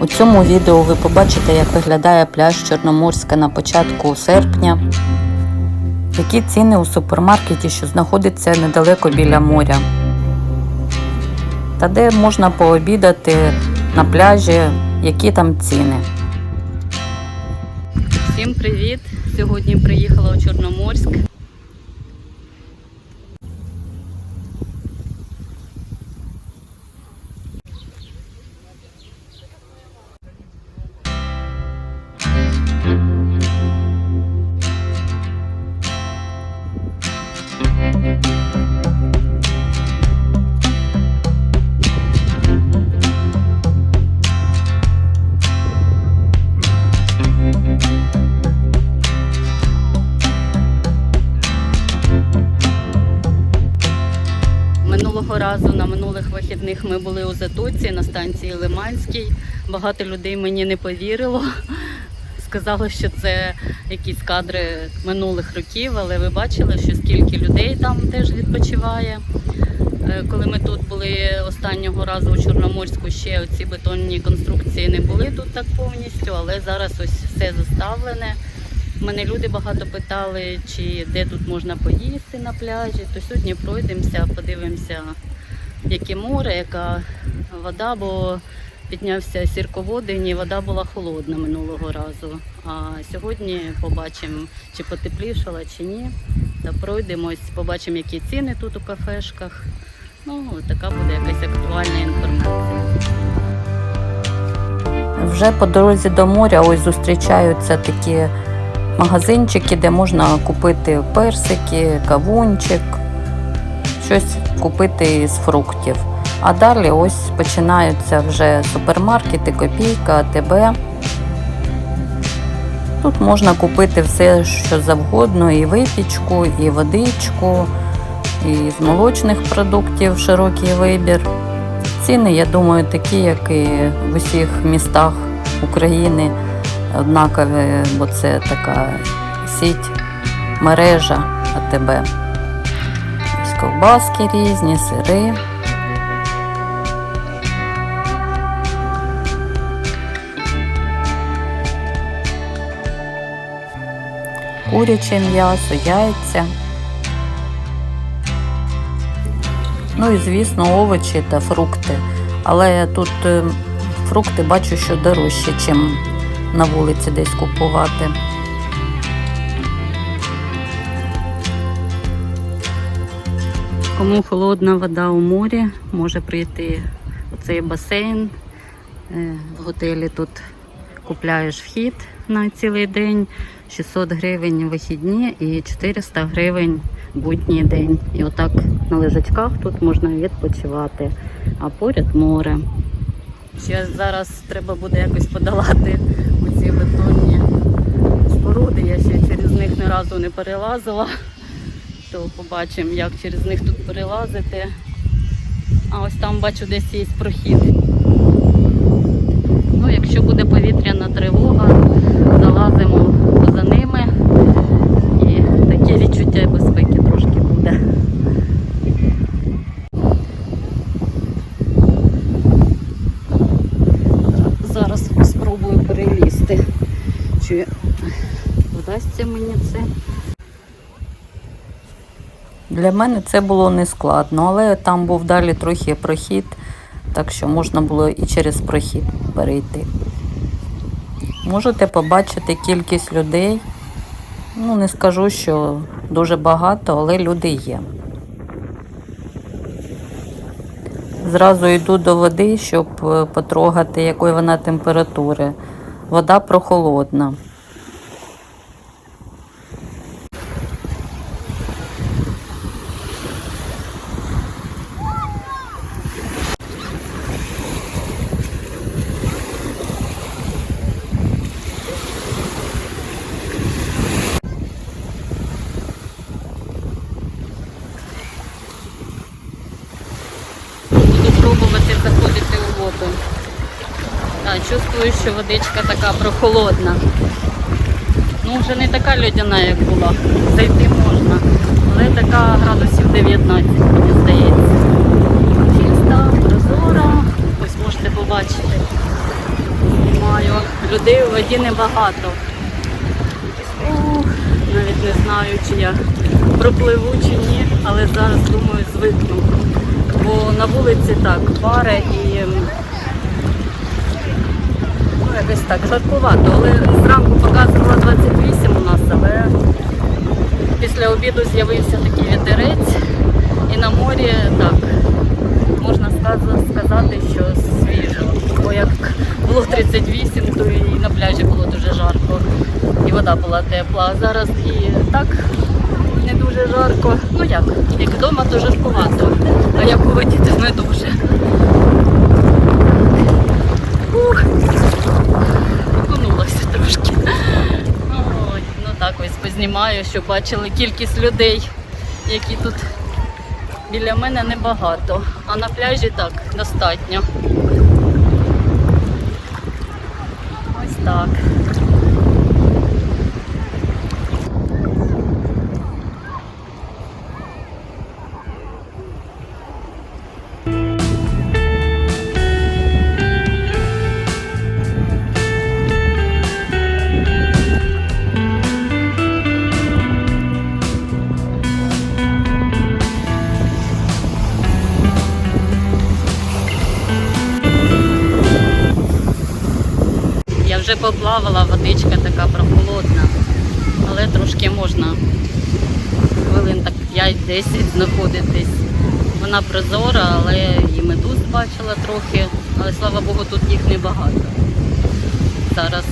У цьому відео ви побачите, як виглядає пляж Чорноморська на початку серпня, які ціни у супермаркеті, що знаходиться недалеко біля моря, та де можна пообідати на пляжі, які там ціни. Всім привіт! Сьогодні приїхала у Чорноморськ. Минулого разу на минулих вихідних ми були у Затоці на станції Лиманській. Багато людей мені не повірило. Сказали, що це якісь кадри минулих років, але ви бачили, що скільки людей там теж відпочиває. Е, Коли ми тут були останнього разу у Чорноморську, ще ці бетонні конструкції не були тут так повністю, але зараз ось все заставлене. Мене люди багато питали, чи де тут можна поїсти на пляжі. То сьогодні пройдемося, подивимося, яке море, яка вода, бо піднявся сірководень і вода була холодна минулого разу. А сьогодні побачимо, чи потеплішала, чи ні. Та пройдемось, побачимо, які ціни тут у кафешках. Ну, така буде якась актуальна інформація. Вже по дорозі до моря ось зустрічаються такі магазинчики, де можна купити персики, кавунчик, щось купити з фруктів. А далі ось починаються вже супермаркети, копійка, АТБ. Тут можна купити все, що завгодно, і випічку, і водичку, і з молочних продуктів широкий вибір. Ціни, я думаю, такі, як і в усіх містах України, однакові, бо це така сіть, мережа АТБ. Ось ковбаски різні, сири. Куряче м'ясо, яйця. Ну і звісно, овочі та фрукти. Але тут е, фрукти бачу, що дорожче, ніж на вулиці десь купувати. Кому холодна вода у морі, може прийти у цей басейн. Е, В готелі тут купляєш вхід на цілий день, 600 гривень вихідні і 400 гривень будній день. І отак на лежачках тут можна відпочивати, а поряд море. Ще зараз треба буде якось подолати оці бетонні споруди. Я ще через них ні разу не перелазила. То побачимо, як через них тут перелазити. А ось там бачу десь є прохід. Ну, якщо буде повітряна тривога, залазимо за ними і таке відчуття безпеки трошки буде. Зараз спробую перелізти. Чи вдасться мені це? Для мене це було не складно, але там був далі трохи прохід, так що можна було і через прохід перейти. Можете побачити кількість людей. Ну, не скажу, що дуже багато, але люди є. Зразу йду до води, щоб е, потрогати, якої вона температури. Вода прохолодна. Водичка така прохолодна. Ну, вже не така льодяна, як була. Зайти можна. Але така градусів 19, мені здається. Чиста, прозора. Ось можете побачити. знімаю. Людей у воді небагато. Ух, навіть не знаю, чи я пропливу чи ні, але зараз думаю звикну. Бо на вулиці так пари і якось так жаркувато. Але зранку показувала 28 у нас, але після обіду з'явився такий вітерець і на морі так можна сказати, що свіжо. Бо як було 38, то і на пляжі було дуже жарко, і вода була тепла. А зараз і так не дуже жарко. Ну як, як вдома, то жаркувато, а як у воді, то не дуже. Ух, окунулася трошки. Ой, ну так ось познімаю, щоб бачили кількість людей, які тут біля мене небагато, а на пляжі так достатньо. Ось так. Вже поплавала, водичка така прохолодна, але трошки можна хвилин так 5-10 знаходитись. Вона прозора, але і медуз бачила трохи, але слава Богу, тут їх небагато. Зараз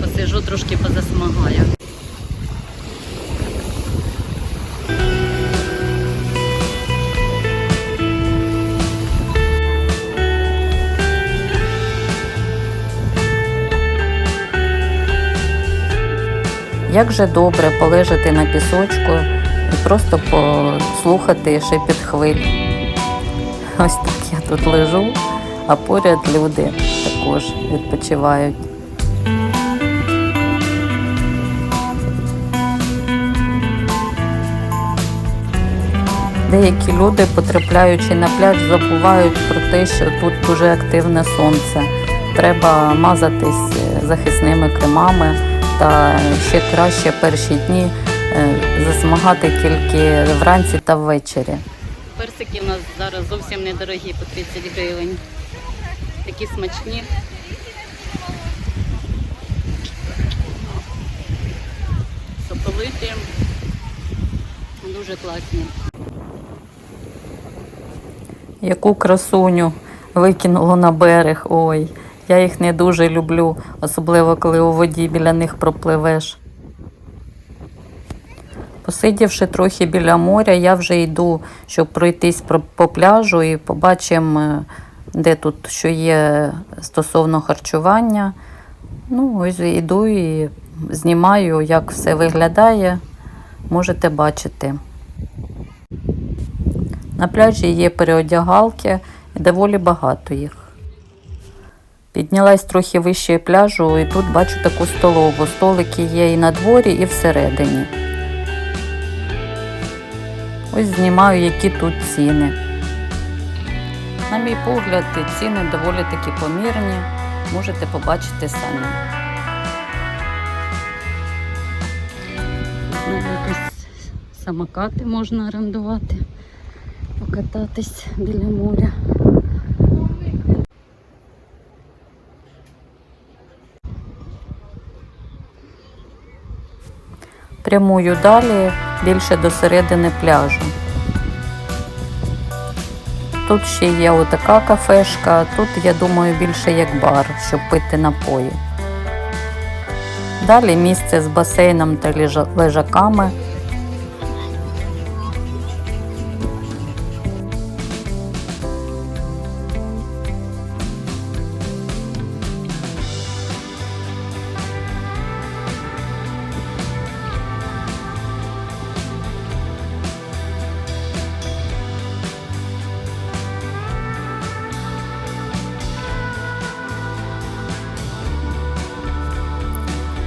посижу, трошки позасмагаю. Як же добре полежати на пісочку і просто послухати шепіт хвиль. Ось так я тут лежу, а поряд люди також відпочивають. Деякі люди, потрапляючи на пляж, забувають про те, що тут дуже активне сонце. Треба мазатись е, захисними кремами та ще краще перші дні е, засмагати тільки вранці та ввечері. Персики у нас зараз зовсім недорогі, по 30 гривень. Такі смачні. Соковиті. Дуже класні. Яку красуню викинуло на берег. Ой, я їх не дуже люблю, особливо коли у воді біля них пропливеш. Посидівши трохи біля моря, я вже йду, щоб пройтись по пляжу і побачимо, е, де тут що є стосовно харчування. Ну, ось йду і знімаю, як все виглядає. Можете бачити. На пляжі є переодягалки, і доволі багато їх. Піднялась трохи вище пляжу, і тут бачу таку столову. Столики є і на дворі, і всередині. Ось знімаю, які тут ціни. На мій погляд, ціни доволі таки помірні. Можете побачити самі. Ну, якось самокати можна орендувати, покататись біля моря. Прямую далі більше до середини пляжу. Тут ще є отака кафешка, тут, я думаю, більше як бар, щоб пити напої. Далі місце з басейном та лежа- лежаками.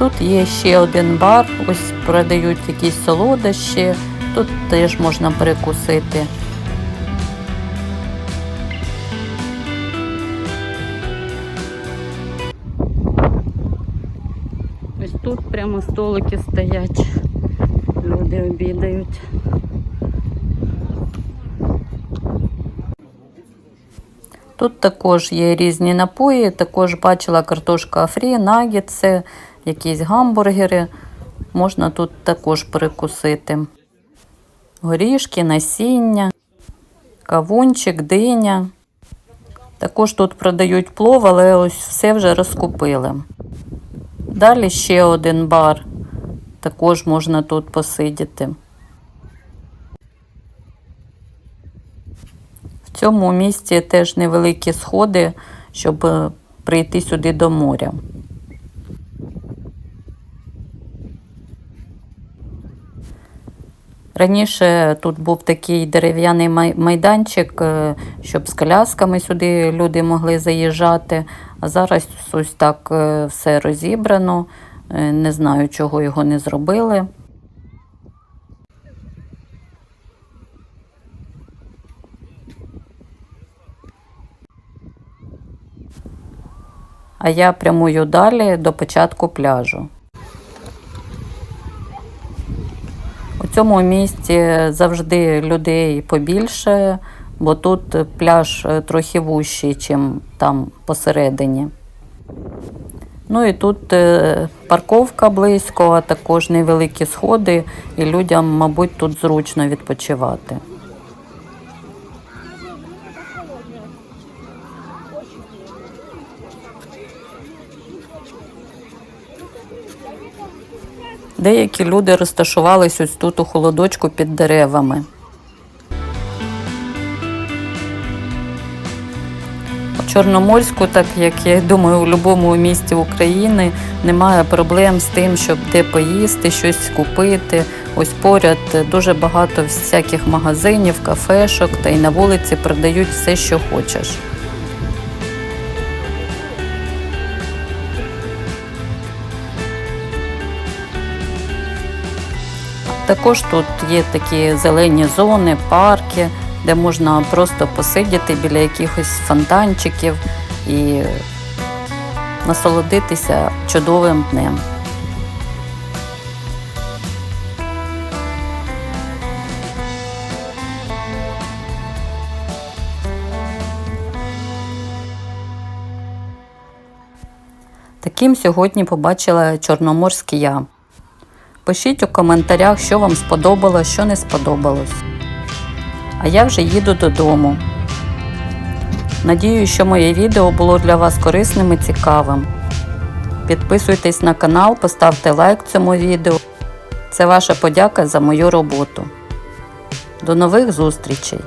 Тут є ще один бар, ось продають якісь солодощі, тут теж можна перекусити. тут прямо столики стоять. Люди обідають. Тут також є різні напої, також бачила картошка фрі, нагетси, якісь гамбургери. Можна тут також перекусити. Горішки, насіння, кавунчик, диня. Також тут продають плов, але ось все вже розкупили. Далі ще один бар. Також можна тут посидіти. В цьому місці теж невеликі сходи, щоб е, прийти сюди до моря. Раніше тут був такий дерев'яний майданчик, е, щоб з колясками сюди люди могли заїжджати. А зараз ось так е, все розібрано. Е, Не знаю, чого його не зробили. А я прямую далі до початку пляжу. У цьому місці завжди людей побільше, бо тут пляж е, трохи вущий, ніж там посередині. Ну і тут е, парковка близько, а також невеликі сходи, і людям, мабуть, тут зручно відпочивати. Деякі люди розташувались ось тут у холодочку під деревами. У Чорноморську, так як я думаю, у будь-якому місті України немає проблем з тим, щоб де поїсти, щось купити. Ось поряд дуже багато всяких магазинів, кафешок, та й на вулиці продають все, що хочеш. Також тут є такі зелені зони, парки, де можна просто посидіти біля якихось фонтанчиків і насолодитися чудовим днем. Таким сьогодні побачила Чорноморський я. Пишіть у коментарях, що вам сподобалось, що не сподобалось. А я вже їду додому. Надію, що моє відео було для вас корисним і цікавим. Підписуйтесь на канал, поставте лайк цьому відео. Це ваша подяка за мою роботу. До нових зустрічей!